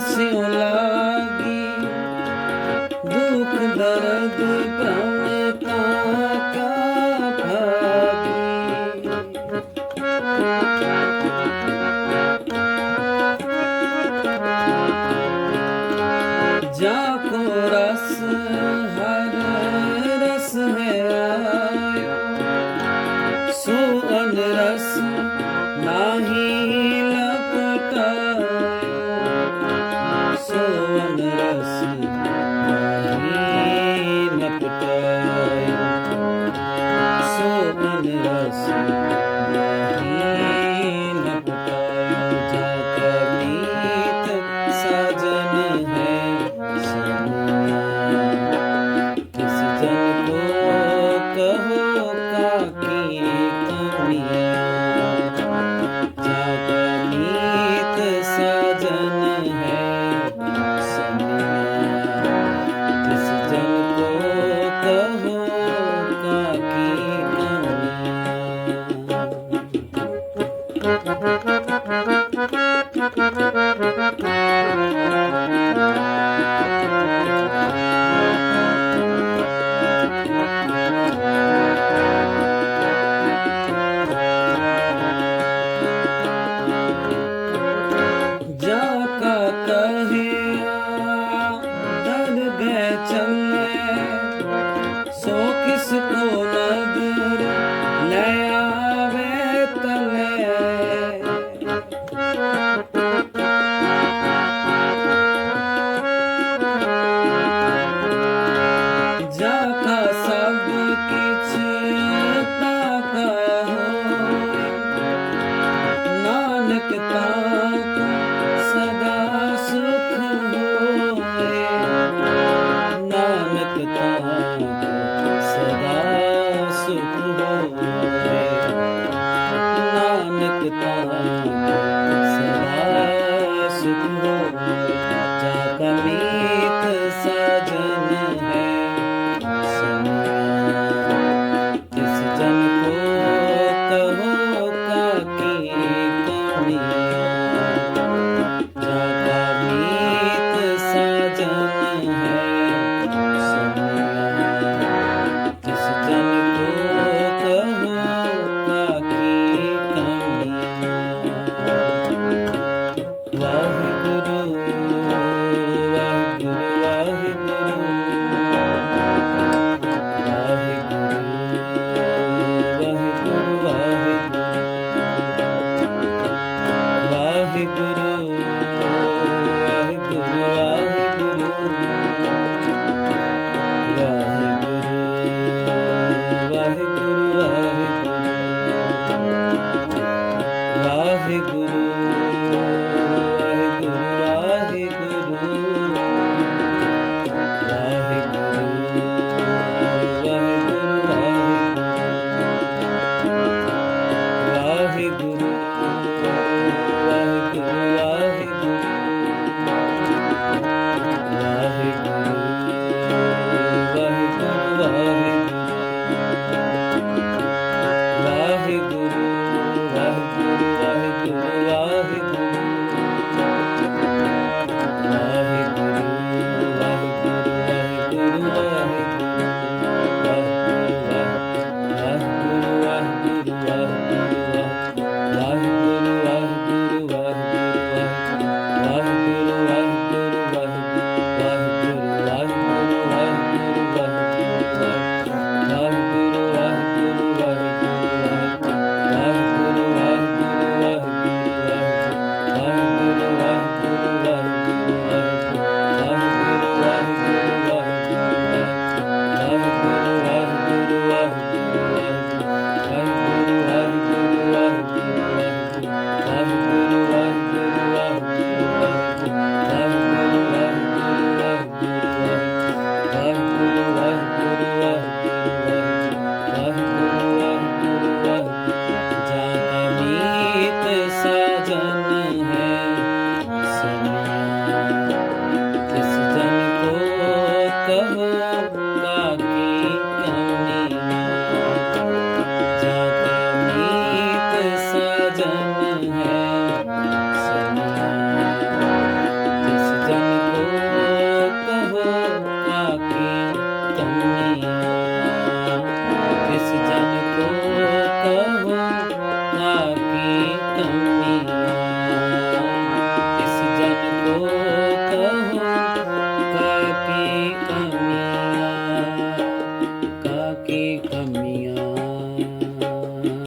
ਸਿਉ ਲਾਗੀ, ਦੁਖ ਦਰਦ ਭ੍ਰਮ ਤਾਂ ਕਾ ਭਾਗੀ ਜਾ ਕੋ ਰਸ, ਹਰ ਰਸ ਹੈ ਆਇਓ। ਸੋ ਅਨ ਰਸ, ਨਾਹੀ Thank you. Sa mga suko, sa. Thank you. love